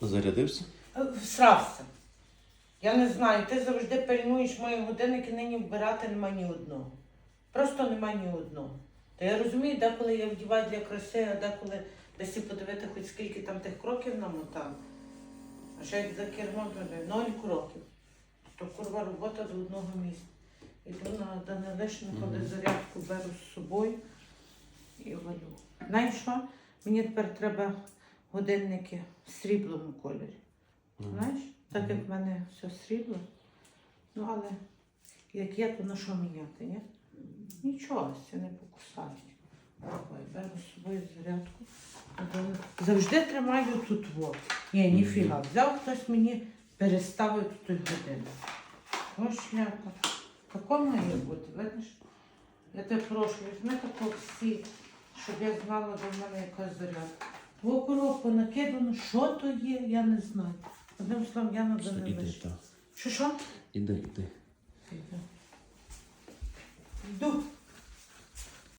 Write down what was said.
Зарядився? Е, Всрався. Я не знаю, ти завжди пильнуєш мої годинники, нині вбирати нема ні одного. Просто нема ні одного. Та я розумію, деколи я вдіваю для краси, а деколи десь і подивити, хоч скільки там тих кроків намотав. А ще як за кермом, ноль кроків. То курва робота до одного місця. Іду на Данилишну, коли зарядку беру з собою і валю. Знаєш що? Мені тепер треба годинники в сріблому кольорі. Знаєш, так як в мене все срібло. Ну, але як є, то на що міняти, ні? Нічого, це не покусають. Ой, беру з собою зарядку. Завжди тримаю тут вот. Ні, ніфіга. Взяв хтось мені, переставив тут годинник. Ось шляпа. Тако має бути, видиш? Я тебе прошу, візьми тако всі, щоб я знала, де в мене якась зарядка. В окурок накидано, що то є, я не знаю. Одним словом, я на іди, Що що? Іди, іди. Іде.